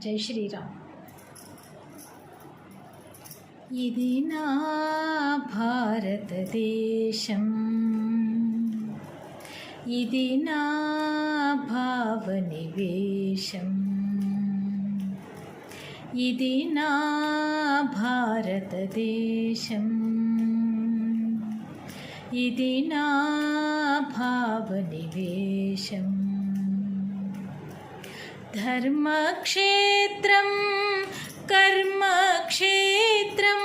జై శ్రీరామ్. ఇది నా భారతదేశం. ఇది నా భావనివేశం. ఇది నా భారతదేశం. ఇది నా భావనివేశం. ధర్మక్షేత్రం కర్మక్షేత్రం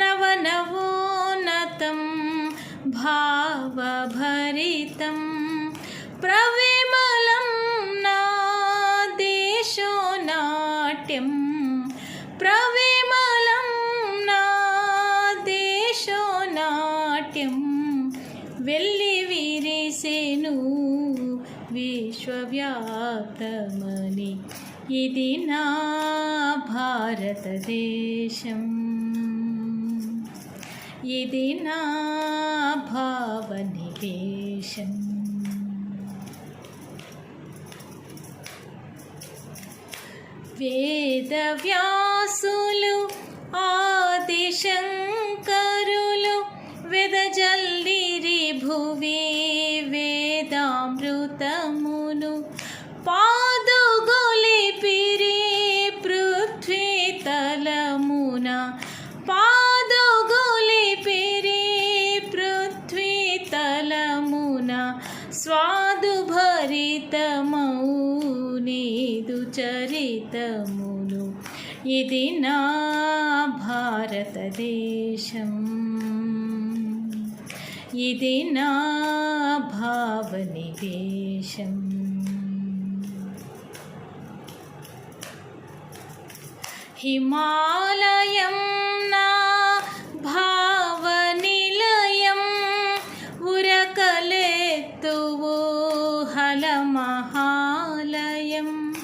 నవనవోన్నతం భావభరితం ప్రవిమలం నా దేశో నాట్యం ప్రవిమలం నా దేశో నాట్యం వెళ్ళి విరిసెను విశ్వవ్యాప్తమని ఇది నా భారతదేశం ఇది నా భావనివేశం వేదవ్యాసులు ఆదిశంకరులు వెదజల్లిరి భువి వేదామృతమును స్వాదు భరితమౌ చరితమును. ఇది నా భారతదేశం. ఇది నా భావనివేశం. హిమాలయం హిమాలయం.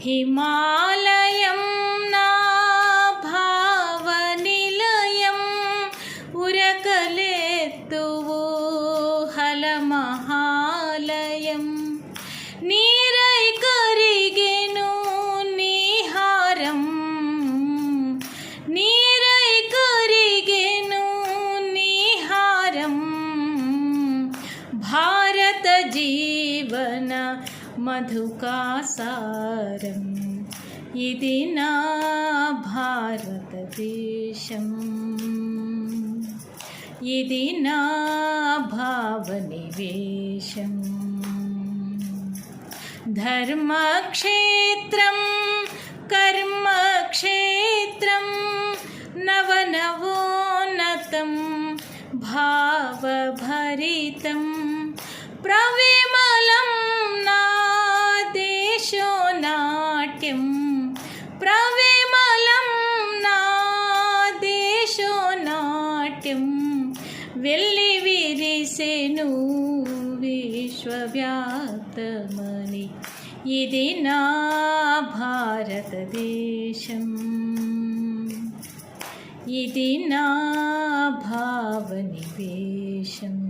హిమాలయం నా భావనిలయం. ఉరకలెత్తువు హలమహాలయం. నీరై కరిగెను నీహారం నీరై కరిగెను నీహారం భారత జీవన మధుకాసారం. ఇది నా భారతదేశం. ఇది నా భావనివేశం. ధర్మక్షేత్రం కర్మక్షేత్రం నవనవోన్నతం భావభరితం ప్రవిమలం నాట్యం ప్రవిమలం నా దేశో నాట్యం వెళ్ళి విరిసెను విశ్వవ్యాప్తమని. ఇది నా భారతదేశం. ఇది నా భావనివేశం.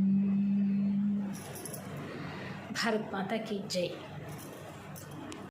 భారత్ మాత కీ జై.